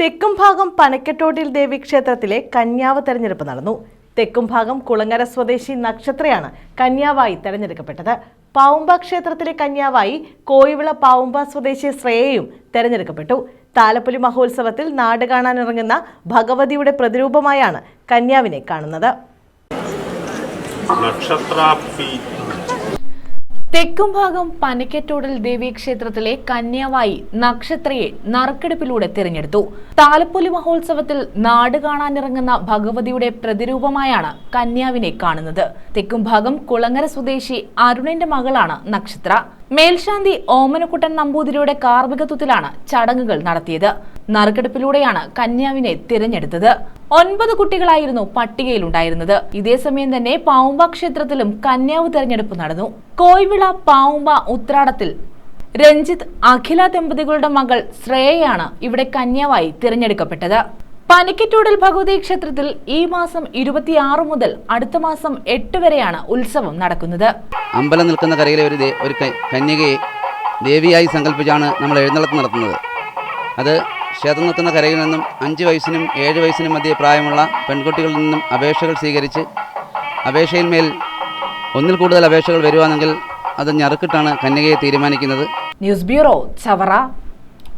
തെക്കും ഭാഗം പനക്കെട്ടോട്ടിൽ ദേവി ക്ഷേത്രത്തിലെ കന്യാവ് തെരഞ്ഞെടുപ്പ് നടന്നു. തെക്കും ഭാഗം കുളങ്ങര സ്വദേശി നക്ഷത്രയാണ് കന്യാവായി തെരഞ്ഞെടുക്കപ്പെട്ടത്. പാവുമ്പ ക്ഷേത്രത്തിലെ കന്യാവായി കോയിവിള പാവുമ്പ സ്വദേശി ശ്രേയയും തെരഞ്ഞെടുക്കപ്പെട്ടു. താലപ്പൊലി മഹോത്സവത്തിൽ നാട് കാണാനിറങ്ങുന്ന ഭഗവതിയുടെ പ്രതിരൂപമായാണ് കന്യാവിനെ കാണുന്നത്. തെക്കും ഭാഗം പനക്കത്തോടൽ ദേവീക്ഷേത്രത്തിലെ കന്യാവായി നക്ഷത്രയെ നറുക്കെടുപ്പിലൂടെ തിരഞ്ഞെടുത്തു. താലപ്പൊലി മഹോത്സവത്തിൽ നാട് കാണാനിറങ്ങുന്ന ഭഗവതിയുടെ പ്രതിരൂപമായാണ് കന്യാവിനെ കാണുന്നത്. തെക്കും ഭാഗം കുളങ്ങര സ്വദേശി അരുണിന്റെ മകളാണ് നക്ഷത്ര. മേൽശാന്തി ഓമനക്കുട്ടൻ നമ്പൂതിരിയുടെ കാർമികത്വത്തിലാണ് ചടങ്ങുകൾ നടത്തിയത്. നറുക്കെടുപ്പിലൂടെയാണ് കന്യാവിനെ തിരഞ്ഞെടുത്തത്. ഒൻപത് കുട്ടികളായിരുന്നു പട്ടികയിലുണ്ടായിരുന്നത്. ഇതേസമയം തന്നെ പാവുമ്പ ക്ഷേത്രത്തിലും കന്യാവ് തെരഞ്ഞെടുപ്പ് നടന്നു. കോയിവിള പാവുമ്പ ഉത്രാടത്തിൽ രഞ്ജിത്ത് അഖില ദമ്പതികളുടെ മകൾ ശ്രേയയാണ് ഇവിടെ കന്യാവായി തിരഞ്ഞെടുക്കപ്പെട്ടത്. പനിക്കറ്റൂടൽ ഭഗവതി ക്ഷേത്രത്തിൽ ഈ മാസം ഇരുപത്തിയാറ് മുതൽ അടുത്ത മാസം എട്ട് വരെയാണ് ഉത്സവം നടക്കുന്നത്. അമ്പലം നിൽക്കുന്ന കരയിലെ ഒരു ഒരു കന്യകയെ ദേവിയായി സങ്കല്പിച്ചാണ് നമ്മൾ എഴുന്നള്ളത്ത് നടത്തുന്നത്. അത് ക്ഷേത്രം നിൽക്കുന്ന കരയിൽ നിന്നും അഞ്ച് വയസ്സിനും ഏഴ് വയസ്സിനും മധ്യേ പ്രായമുള്ള പെൺകുട്ടികളിൽ നിന്നും അപേക്ഷകൾ സ്വീകരിച്ച് അപേക്ഷയിന്മേൽ ഒന്നിൽ കൂടുതൽ അപേക്ഷകൾ വരുവാണെങ്കിൽ അത് ഞറുക്കിട്ടാണ് കന്യകയെ തീരുമാനിക്കുന്നത്. News bureau Chavara.